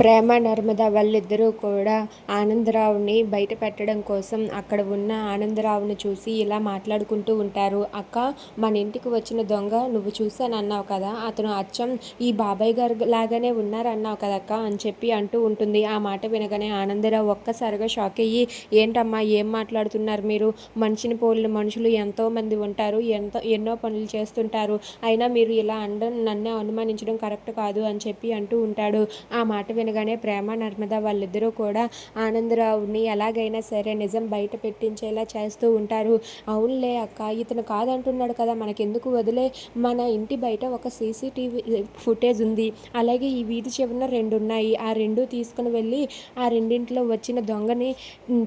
ప్రేమ నర్మద వాళ్ళిద్దరూ కూడా ఆనందరావుని బయట పెట్టడం కోసం అక్కడ ఉన్న ఆనందరావుని చూసి ఇలా మాట్లాడుకుంటూ ఉంటారు. అక్క మన ఇంటికి వచ్చిన దొంగ నువ్వు చూసాను అన్నావు కదా అతను అచ్చం ఈ బాబాయ్ గారు లాగానే ఉన్నారన్నావు అక్క అని చెప్పి అంటూ ఉంటుంది. ఆ మాట వినగానే ఆనందరావు ఒక్కసారిగా షాక్ అయ్యి ఏంటమ్మా ఏం మాట్లాడుతున్నారు మీరు? మనిషిని పోలిన మనుషులు ఎంతోమంది ఉంటారు ఎంతో ఎన్నో పనులు చేస్తుంటారు. అయినా మీరు ఇలా అండం నన్ను అనుమానించడం కరెక్ట్ కాదు అని చెప్పి అంటూ ఉంటాడు. ఆ మాట అనగానే ప్రేమ నర్మద వాళ్ళిద్దరూ కూడా ఆనందరావుని ఎలాగైనా సరే నిజం బయట పెట్టించేలా చేస్తూ ఉంటారు. అవునులే అక్క ఇతను కాదంటున్నాడు కదా మనకెందుకు వదిలే? మన ఇంటి బయట ఒక సీసీటీవీ ఫుటేజ్ ఉంది. అలాగే ఈ వీధి చివరన రెండు ఉన్నాయి ఆ రెండు తీసుకుని వెళ్ళి ఆ రెండింటిలో వచ్చిన దొంగని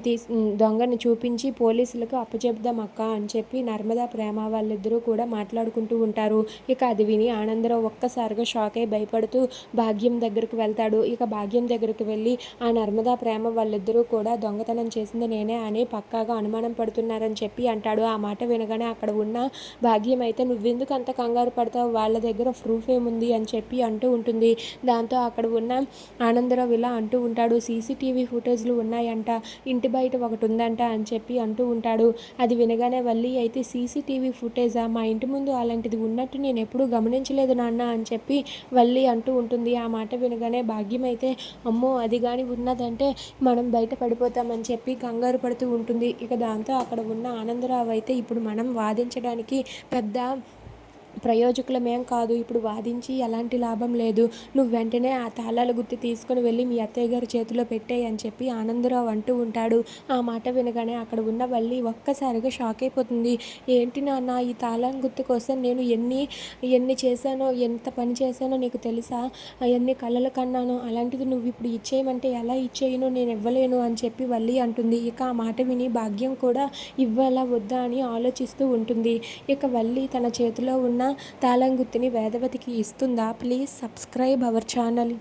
తీస్ దొంగని చూపించి పోలీసులకు అప్పచెప్దాం అక్క అని చెప్పి నర్మదా ప్రేమ వాళ్ళిద్దరూ కూడా మాట్లాడుకుంటూ ఉంటారు. ఇక అది విని ఆనందరావు ఒక్కసారిగా షాక్ అయి భయపడుతూ భాగ్యం దగ్గరకు వెళ్తాడు. ఇక భాగ్యం దగ్గరికి వెళ్ళి ఆ నర్మదా ప్రేమ వాళ్ళిద్దరూ కూడా దొంగతనం చేసింది నేనే అని పక్కాగా అనుమానం పడుతున్నారని చెప్పి అంటాడు. ఆ మాట వినగానే అక్కడ ఉన్న భాగ్యం అయితే నువ్వెందుకు అంత కంగారు పడతావు? వాళ్ళ దగ్గర ప్రూఫ్ ఏముంది? అని చెప్పి అంటూ ఉంటుంది. దాంతో అక్కడ ఉన్న ఆనందరావు ఇలా అంటూ ఉంటాడు సీసీటీవీ ఫుటేజ్లు ఉన్నాయంట ఇంటి బయట ఒకటి ఉందంట అని చెప్పి అంటూ ఉంటాడు. అది వినగానే వల్లి అయితే సీసీటీవీ ఫుటేజా? మా ఇంటి ముందు అలాంటిది ఉన్నట్టు నేను ఎప్పుడూ గమనించలేదు నాన్న అని చెప్పి వల్లి అంటూ ఉంటుంది. ఆ మాట వినగానే భాగ్యం అయితే అమ్మో అది కానీ ఉన్నదంటే మనం బయట పడిపోతామని చెప్పి కంగారు పడుతూ ఉంటుంది. ఇక దాంతో అక్కడ ఉన్న ఆనందరావు అయితే ఇప్పుడు మనం వాదించడానికి పెద్ద ప్రయోజకులమేం కాదు. ఇప్పుడు వాదించి ఎలాంటి లాభం లేదు. నువ్వు వెంటనే ఆ తాళాల గుత్తి తీసుకుని వెళ్ళి మీ అత్తయ్య గారి చేతిలో పెట్టేయి అని చెప్పి ఆనందరావు అంటూ ఉంటాడు. ఆ మాట వినగానే అక్కడ ఉన్న వల్లి ఒక్కసారిగా షాక్ అయిపోతుంది. ఏంటి నాన్న ఈ తాళం గుర్తు కోసం నేను ఎన్ని ఎన్ని చేశానో ఎంత పని చేశానో నీకు తెలుసా? ఎన్ని కళ్ళలు కన్నానో అలాంటిది నువ్వు ఇప్పుడు ఇచ్చేయమంటే ఎలా ఇచ్చేయను నేను ఇవ్వలేను అని చెప్పి వల్లి అంటుంది. ఇక ఆ మాట విని భాగ్యం కూడా ఇవ్వాలా వద్దా అని ఆలోచిస్తూ ఉంటుంది. ఇక వల్లి తన చేతిలో ఉన్న తాళం గుత్తిని వేదవతికి ఇస్తుందా? Please subscribe our channel.